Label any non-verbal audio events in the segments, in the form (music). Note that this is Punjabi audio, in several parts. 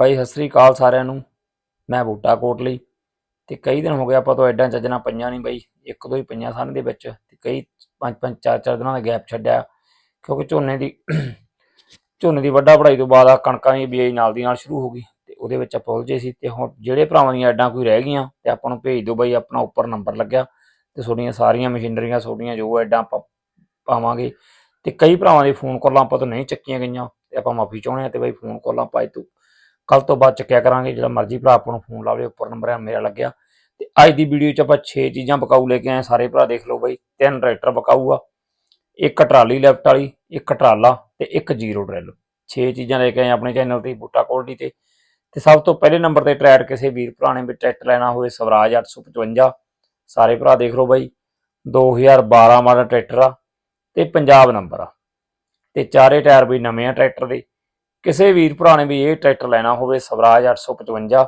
ਬਾਈ, ਸਤਿ ਸ੍ਰੀ ਅਕਾਲ ਸਾਰਿਆਂ ਨੂੰ। ਮੈਂ ਬੂਟਾ ਕੋਟਲੀ ਤੇ ਕਈ ਦਿਨ ਹੋ ਗਏ ਆਪਾਂ ਤੋਂ ਐਡਾਂ ਚੱਜਣਾ ਪਈਆਂ ਨਹੀਂ ਬਾਈ। ਇੱਕ ਦੋ ਹੀ ਪਈਆਂ ਸਨ ਦੇ ਵਿੱਚ। ਤੇ ਕਈ ਪੰਜ ਪੰਜ, ਚਾਰ ਚਾਰ ਦਿਨਾਂ ਦਾ ਗੈਪ ਛੱਡਿਆ। ਕਿਉਂਕਿ ਝੋਨੇ ਦੀ (clears throat) ਝੋਨੇ ਦੀ ਵੱਡਾ ਪੜਾਈ ਤੋਂ ਬਾਅਦ ਆ ਕਣਕਾਂ ਦੀ ਬਿਜਾਈ ਨਾਲ ਦੀ ਨਾਲ ਸ਼ੁਰੂ ਹੋ ਗਈ। ਤੇ ਉਹਦੇ ਵਿੱਚ ਆਪਾਂ ਉਲਝੇ ਸੀ। ਤੇ ਹੁਣ ਜਿਹੜੇ ਭਰਾਵਾਂ ਦੀਆਂ ਐਡਾਂ ਕੋਈ ਰਹਿ ਗਈਆਂ, ਤੇ ਆਪਾਂ ਨੂੰ ਭੇਜ ਦਿਓ ਬਾਈ, ਆਪਣਾ ਉੱਪਰ ਨੰਬਰ ਲੱਗਿਆ। ਤੇ ਤੁਹਾਡੀਆਂ ਸਾਰੀਆਂ ਮਸ਼ੀਨਰੀਆਂ ਤੁਹਾਡੀਆਂ ਜੋ ਐਡਾਂ ਆਪਾਂ ਪਾਵਾਂਗੇ। ਤੇ ਕਈ ਭਰਾਵਾਂ ਦੇ ਫੋਨ ਕਾਲਾਂ ਆਪਾਂ ਤੋਂ ਨਹੀਂ ਚੱਕੀਆਂ ਗਈਆਂ। ਤੇ ਆਪਾਂ ਮਾਫੀ ਚਾਹੁੰਦੇ ਆ ਤੇ ਬਾਈ ਫੋਨ ਕਾਲਾਂ ਪਾਈ ਤੂੰ ਕੱਲ ਤੋਂ ਬਾਅਦ ਚੱਕਿਆ ਕਰਾਂਗੇ, ਜਿਹੜਾ ਮਰਜ਼ੀ ਭਰਾ ਆਪਾਂ ਨੂੰ ਫੋਨ ਲਾਵੇ, ਉੱਪਰ ਨੰਬਰ ਆ, ਮੇਰਾ ਲੱਗਿਆ। ਤੇ ਅੱਜ ਦੀ ਵੀਡੀਓ 'ਚ ਆਪਾਂ 6 ਚੀਜ਼ਾਂ ਬਕਾਊ ਲੈ ਕੇ ਆਏ ਸਾਰੇ ਭਰਾ ਦੇਖ ਲਓ ਬਾਈ, ਤਿੰਨ ਟਰੈਕਟਰ ਬਕਾਊ ਆ, ਇੱਕ ਟਰਾਲੀ ਲੈਫਟ ਵਾਲੀ, ਇੱਕ ਟਰਾਲਾ ਤੇ ਇੱਕ ਜ਼ੀਰੋ ਡਰਿਲ 6 ਚੀਜ਼ਾਂ ਲੈ ਕੇ ਆਏ ਆਪਣੇ ਚੈਨਲ ਤੇ, ਬੂਟਾ ਕੋਲਡੀ ਤੇ। ਤੇ ਸਭ ਤੋਂ ਪਹਿਲੇ ਨੰਬਰ ਤੇ ਟਰੈਕਟਰ ਕਿਸੇ ਵੀਰ ਭਰਾ ਨੇ ਵੀ ਟਰੈਕਟਰ ਲੈਣਾ ਹੋਵੇ, ਸਵਰਾਜ 855 ਸਾਰੇ ਭਰਾ ਦੇਖ ਲਓ ਬਾਈ 2012 ਮਾਡਲ ਟਰੈਕਟਰ ਆ, ਤੇ ਪੰਜਾਬ ਨੰਬਰ ਆ। ਤੇ ਚਾਰੇ ਟਾਇਰ ਵੀ ਨਵੇਂ ਆ ਟਰੈਕਟਰ ਦੇ। ਕਿਸੇ ਵੀਰ ਭਰਾ ਨੇ ਵੀ ਇਹ ਟਰੈਕਟਰ ਲੈਣਾ ਹੋਵੇ, ਸਵਰਾਜ 855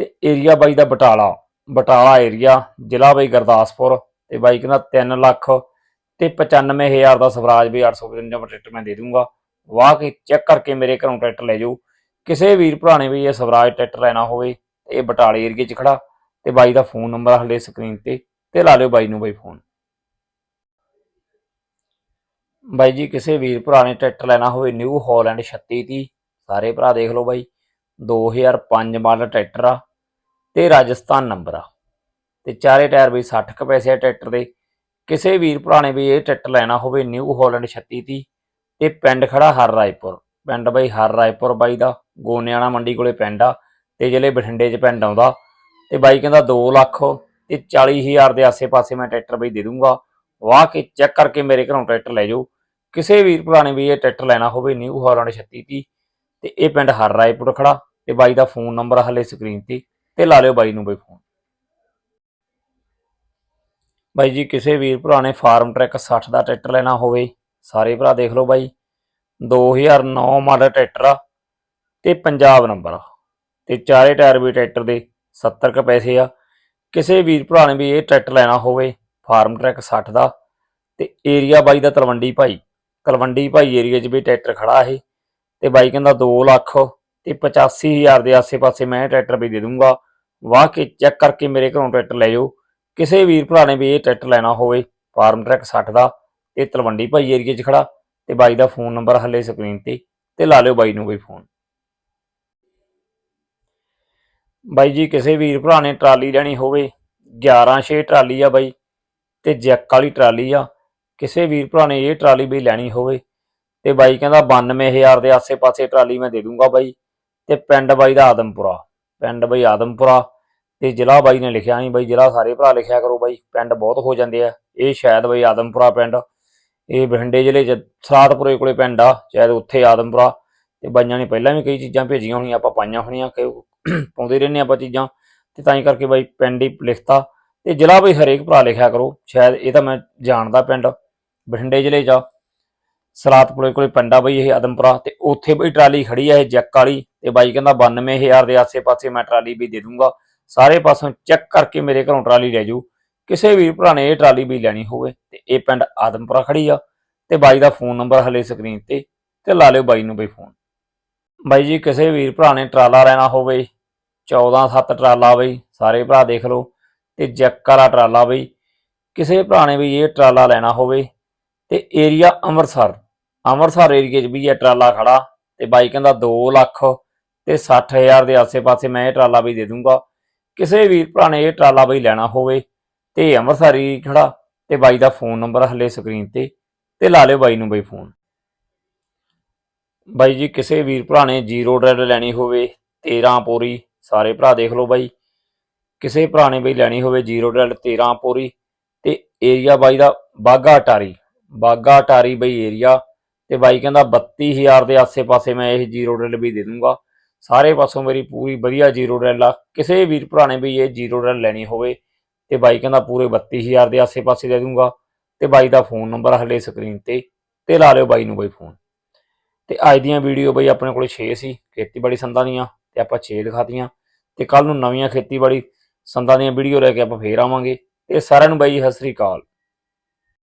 ਤੇ ਏਰੀਆ ਬਾਈ ਦਾ ਬਟਾਲਾ ਬਟਾਲਾ ਏਰੀਆ ਜ਼ਿਲ੍ਹਾ ਬਾਈ ਗੁਰਦਾਸਪੁਰ ਤੇ ਬਾਈ ਕਹਿੰਦਾ 3 ਲੱਖ ਤੇ 95000 ਦਾ ਸਵਰਾਜ ਵੀ 855 ਦਾ ਟਰੈਕਟਰ ਮੈਂ ਦੇ ਦੂੰਗਾ। ਵਾਹ ਕੇ ਚੈੱਕ ਕਰਕੇ ਮੇਰੇ ਘਰੋਂ ਟਰੈਕਟਰ ਲੈ ਜਾਓ। ਕਿਸੇ ਵੀਰ ਭਰਾ ਨੇ ਵੀ ਇਹ ਸਵਰਾਜ ਟਰੈਕਟਰ ਲੈਣਾ ਹੋਵੇ ਇਹ ਬਟਾਲੇ ਏਰੀਏ 'ਚ ਖੜਾ ਤੇ ਬਾਈ ਦਾ ਫੋਨ ਨੰਬਰ ਹਲੇ ਸਕਰੀਨ ਤੇ ਤੇ ਲਾ ਲਿਓ ਬਾਈ ਨੂੰ ਬਾਈ ਫੋਨ ਬਾਈ ਜੀ, ਕਿਸੇ ਵੀਰ ਭਰਾ ਨੇ ਟਰੈਕਟਰ ਲੈਣਾ ਹੋਵੇ ਨਿਊ ਹਾਲੈਂਡ 3630 ਸਾਰੇ ਭਰਾ ਦੇਖ ਲਓ ਬਾਈ। 2005 ਮਾਡਲ ਟਰੈਕਟਰ ਆ ਤੇ ਰਾਜਸਥਾਨ ਨੰਬਰ ਆ। ਤੇ ਚਾਰੇ ਟਾਇਰ ਬਈ 60 ਕੁ ਪੈਸੇ ਆ ਟਰੈਕਟਰ ਦੇ। ਕਿਸੇ ਵੀਰ ਭਰਾ ਨੇ ਵੀ ਇਹ ਟਰੈਕਟਰ ਲੈਣਾ ਹੋਵੇ ਨਿਊ ਹਾਲੈਂਡ 3630 ਤੇ ਪਿੰਡ ਖੜਾ ਹਰ ਰਾਏਪੁਰ। ਪਿੰਡ ਬਾਈ ਹਰ ਰਾਏਪੁਰ ਬਾਈ ਦਾ, ਗੋਨਿਆਣਾ ਮੰਡੀ ਕੋਲੇ ਪਿੰਡ ਆ ਤੇ ਜ਼ਿਲ੍ਹੇ ਬਠਿੰਡੇ 'ਚ ਪਿੰਡ ਆਉਂਦਾ। ਤੇ ਬਾਈ ਕਹਿੰਦਾ 2 ਲੱਖ ਤੇ 40000 ਦੇ ਆਸੇ-ਪਾਸੇ ਮੈਂ ਟਰੈਕਟਰ ਬਾਈ ਦੇ ਦੂੰਗਾ। ਵਾਹ ਕੇ ਚੈੱਕ ਕਰਕੇ ਮੇਰੇ ਘਰੋਂ ਟਰੈਕਟਰ ਲੈ ਜਾਓ। ਕਿਸੇ ਵੀਰ ਭਰਾ ਨੇ ਵੀ ਇਹ ਟਰੈਕਟਰ ਲੈਣਾ ਹੋਵੇ, ਨਿਊ ਹਾਲੈਂਡ 3630 ਤੇ ਇਹ ਪਿੰਡ ਹਰ ਰਾਏਪੁਰ ਖੜਾ ਤੇ ਬਾਈ ਦਾ ਫੋਨ ਨੰਬਰ ਹਲੇ ਸਕਰੀਨ ਤੇ ਤੇ ਲਾ ਲਿਓ ਬਾਈ ਨੂੰ ਬਾਈ ਫੋਨ। ਬਾਈ ਜੀ, ਕਿਸੇ ਵੀਰ ਭਰਾ ਨੇ ਫਾਰਮ ਟਰੈਕ 60 ਦਾ ਟਰੈਕਟਰ ਲੈਣਾ ਹੋਵੇ, ਸਾਰੇ ਭਰਾ ਦੇਖ ਲਓ ਬਾਈ। 2009 ਮਾਡਲ ਟਰੈਕਟਰ ਆ ਤੇ ਪੰਜਾਬ ਨੰਬਰ ਆ। ਤੇ ਚਾਰੇ ਟਾਇਰ ਵੀ ਟਰੈਕਟਰ ਦੇ 70 ਕ ਪੈਸੇ ਆ। ਕਿਸੇ ਵੀਰ ਭਰਾ ਨੇ ਵੀ ਇਹ ਟਰੈਕਟਰ ਲੈਣਾ ਹੋਵੇ ਫਾਰਮ ਟਰੈਕ 60 ਦਾ ਤੇ ਏਰੀਆ ਬਾਈ ਦਾ ਤਲਵੰਡੀ ਭਾਈ। ਤਲਵੰਡੀ ਭਾਈ ਏਰੀਆ 'ਚ ਵੀ ਟਰੈਕਟਰ ਖੜਾ ਇਹ ਤੇ ਬਾਈ ਕਹਿੰਦਾ 2 ਲੱਖ ਤੇ 85000 ਦੇ ਆਸੇ-ਪਾਸੇ ਮੈਂ ਇਹ ਟਰੈਕਟਰ ਵੀ ਦੇ ਦੂੰਗਾ। ਵਾਹ ਕੇ ਚੈੱਕ ਕਰਕੇ ਮੇਰੇ ਘਰੋਂ ਟਰੈਕਟਰ ਲੈ ਜਾਓ। ਕਿਸੇ ਵੀਰ ਭਰਾ ਨੇ ਵੀ ਇਹ ਟਰੈਕਟਰ ਲੈਣਾ ਹੋਵੇ, ਫਾਰਮ ਟਰੈਕ 60 ਦਾ ਤੇ ਤਲਵੰਡੀ ਭਾਈ ਏਰੀਆ 'ਚ ਖੜਾ ਤੇ ਬਾਈ ਦਾ ਫੋਨ ਨੰਬਰ ਹੱਲੇ ਸਕਰੀਨ ਤੇ ਤੇ ਲਾ ਲਿਓ ਬਾਈ ਨੂੰ ਕੋਈ ਫੋਨ। ਬਾਈ ਜੀ, ਕਿਸੇ ਵੀਰ ਭਰਾ ਨੇ ਟਰਾਲੀ ਲੈਣੀ ਹੋਵੇ 11 6 ਟਰਾਲੀ ਆ ਬਾਈ। ਤੇ ਜੈਕ ਵਾਲੀ ਟਰਾਲੀ ਆ, ਕਿਸੇ ਵੀਰ ਭਰਾ ਨੇ ਇਹ ਟਰਾਲੀ ਬਈ ਲੈਣੀ ਹੋਵੇ, ਤੇ ਬਾਈ ਕਹਿੰਦਾ 92000 ਦੇ ਆਸੇ-ਪਾਸੇ ਟਰਾਲੀ ਮੈਂ ਦੇ ਦੂੰਗਾ ਬਾਈ, ਤੇ ਪਿੰਡ ਬਾਈ ਦਾ ਆਦਮਪੁਰਾ, ਪਿੰਡ ਬਾਈ ਆਦਮਪੁਰਾ, ਤੇ ਜ਼ਿਲ੍ਹਾ ਬਾਈ ਨੇ ਲਿਖਿਆ ਨਹੀਂ ਬਾਈ, ਜ਼ਿਲ੍ਹਾ ਸਾਰੇ ਭਰਾ ਲਿਖਿਆ ਕਰੋ ਬਾਈ, ਪਿੰਡ ਬਹੁਤ ਹੋ ਜਾਂਦੇ ਆ, ਇਹ ਸ਼ਾਇਦ ਬਾਈ ਆਦਮਪੁਰਾ ਪਿੰਡ, ਇਹ ਬਠਿੰਡੇ ਜ਼ਿਲ੍ਹੇ ਚ ਸਰਾਦਪੁਰੇ ਕੋਲੇ ਪਿੰਡ ਆ, ਸ਼ਾਇਦ ਉੱਥੇ ਆਦਮਪੁਰਾ, ਤੇ ਬਾਈਆਂ ਨੇ ਪਹਿਲਾਂ ਵੀ ਕਈ ਚੀਜ਼ਾਂ ਭੇਜੀਆਂ ਹੋਣੀਆਂ, ਆਪਾਂ ਪਾਈਆਂ ਹੋਣੀਆਂ, ਕਿ (coughs) ਪਾਉਂਦੇ ਰਹਿੰਦੇ ਆਪਾਂ ਚੀਜ਼ਾਂ, ਤੇ ਤਾਂ ਹੀ ਕਰਕੇ ਬਾਈ ਪਿੰਡ ਹੀ ਲਿਖਤਾ ਤੇ ਜ਼ਿਲ੍ਹਾ ਬਈ ਹਰੇਕ ਭਰਾ ਲਿਖਿਆ ਕਰੋ, ਸ਼ਾਇਦ ਇਹ ਤਾਂ ਮੈਂ ਜਾਣਦਾ ਪਿੰਡ, ਬਠਿੰਡੇ ਜ਼ਿਲ੍ਹੇ 'ਚ ਆ। ਸਰਾਤਪੁਰੇ ਕੋਲੇ ਪਿੰਡ ਆ ਬਈ ਇਹ ਆਦਮਪੁਰਾ ਤੇ ਉੱਥੇ ਬਈ ਟਰਾਲੀ ਖੜੀ ਆ, ਇਹ ਜੈਕ ਵਾਲੀ ਤੇ ਬਾਈ ਕਹਿੰਦਾ 92000 ਦੇ ਆਸੇ-ਪਾਸੇ ਮੈਂ ਟਰਾਲੀ ਵੀ ਦੇ ਦੂੰਗਾ। ਸਾਰੇ ਪਾਸੋਂ ਚੈੱਕ ਕਰਕੇ ਮੇਰੇ ਘਰੋਂ ਟਰਾਲੀ ਲੈ ਜਾਊ ਕਿਸੇ ਵੀਰ ਭਰਾ ਨੇ ਇਹ ਟਰਾਲੀ ਵੀ ਲੈਣੀ ਹੋਵੇ ਤੇ ਇਹ ਪਿੰਡ ਆਦਮਪੁਰਾ ਖੜੀ ਆ ਤੇ ਬਾਈ ਦਾ ਫੋਨ ਨੰਬਰ ਹਲੇ ਸਕਰੀਨ ਤੇ ਤੇ ਲਾ ਲਿਓ ਬਾਈ ਨੂੰ ਬਈ ਫੋਨ। ਬਾਈ ਜੀ, ਕਿਸੇ ਵੀਰ ਭਰਾ ਨੇ ਟਰਾਲਾ ਲੈਣਾ ਹੋਵੇ 14 7 ਟਰਾਲਾ ਬਈ, ਸਾਰੇ ਭਰਾ ਦੇਖ ਲਓ। ਤੇ ਜੈਕ ਵਾਲਾ ਟਰਾਲਾ ਬਈ। ਕਿਸੇ ਭਰਾ ਨੇ ਵੀ ਇਹ ਟਰਾਲਾ ਲੈਣਾ ਹੋਵੇ ਤੇ ਏਰੀਆ ਅੰਮ੍ਰਿਤਸਰ। ਅੰਮ੍ਰਿਤਸਰ ਏਰੀਏ 'ਚ ਵੀ ਇਹ ਟਰਾਲਾ ਖੜਾ ਤੇ ਬਾਈ ਕਹਿੰਦਾ 2 ਲੱਖ ਤੇ 60000 ਦੇ ਆਸੇ-ਪਾਸੇ ਮੈਂ ਇਹ ਟਰਾਲਾ ਬਈ ਦੇ ਦੂੰਗਾ। ਕਿਸੇ ਵੀਰ ਭਰਾ ਨੇ ਇਹ ਟਰਾਲਾ ਬਈ ਲੈਣਾ ਹੋਵੇ ਤੇ ਅੰਮ੍ਰਿਤਸਰ ਹੀ ਖੜਾ ਤੇ ਬਾਈ ਦਾ ਫੋਨ ਨੰਬਰ ਹਲੇ ਸਕਰੀਨ ਤੇ ਤੇ ਲਾ ਲਿਓ ਬਾਈ ਨੂੰ ਬਈ ਫੋਨ। ਬਾਈ ਜੀ, ਕਿਸੇ ਵੀਰ ਭਰਾ ਨੇ ਜ਼ੀਰੋ ਡਰੈਲ ਲੈਣੀ ਹੋਵੇ 13 ਪੋਰੀ, ਸਾਰੇ ਭਰਾ ਦੇਖ ਲਓ ਬਾਈ। ਕਿਸੇ ਭਰਾ ਨੇ ਬਈ ਲੈਣੀ ਹੋਵੇ ਜ਼ੀਰੋ ਡਰੈਲ 13 ਪੋਰੀ, ਤੇ ਏਰੀਆ ਬਾਈ ਦਾ ਬਾਗਾ ਟਾਰੀ ਬਾਗਾ ਟਾਰੀ ਬਈ ਏਰੀਆ, ਤੇ ਬਾਈ ਕਹਿੰਦਾ 32000 ਦੇ ਆਸੇ-ਪਾਸੇ ਮੈਂ ਇਹ ਜ਼ੀਰੋ ਡਰੈਲ ਵੀ ਦੇ ਦੂੰਗਾ। ਸਾਰੇ ਪਾਸੋਂ ਮੇਰੀ ਪੂਰੀ ਵਧੀਆ ਜ਼ੀਰੋ ਡਰੈਲ ਆ। ਕਿਸੇ ਵੀਰ ਭਰਾ ਨੇ ਵੀ ਇਹ ਜ਼ੀਰੋ ਡਰੈਲ ਲੈਣੀ ਹੋਵੇ, ਤੇ ਬਾਈ ਕਹਿੰਦਾ ਪੂਰੇ 32000 ਦੇ ਆਸੇ-ਪਾਸੇ ਦੇ ਦੂੰਗਾ, ਤੇ ਬਾਈ ਦਾ ਫੋਨ ਨੰਬਰ ਹਲੇ ਸਕਰੀਨ ਤੇ ਤੇ ਲਾ ਲਿਓ ਬਾਈ ਨੂੰ ਬਈ ਫੋਨ। ਤੇ ਅੱਜ ਦੀਆਂ ਵੀਡੀਓ ਬਈ ਆਪਣੇ ਕੋਲ 6 ਸੀ, ਖੇਤੀਬਾੜੀ ਸੰਦਾਂ ਦੀਆਂ, ਤੇ ਆਪਾਂ 6 ਦਿਖਾਤੀਆਂ ਤੇ ਕੱਲ ਨੂੰ ਨਵੀਆਂ ਖੇਤੀਬਾੜੀ ਸੰਦਾਂ ਦੀਆਂ ਵੀਡੀਓ ਲੈ ਕੇ ਆਪਾਂ ਫੇਰ ਆਵਾਂਗੇ। ਤੇ ਸਾਰਿਆਂ ਨੂੰ ਬਾਈ ਜੀ, ਸਤਿ ਸ੍ਰੀ ਅਕਾਲ।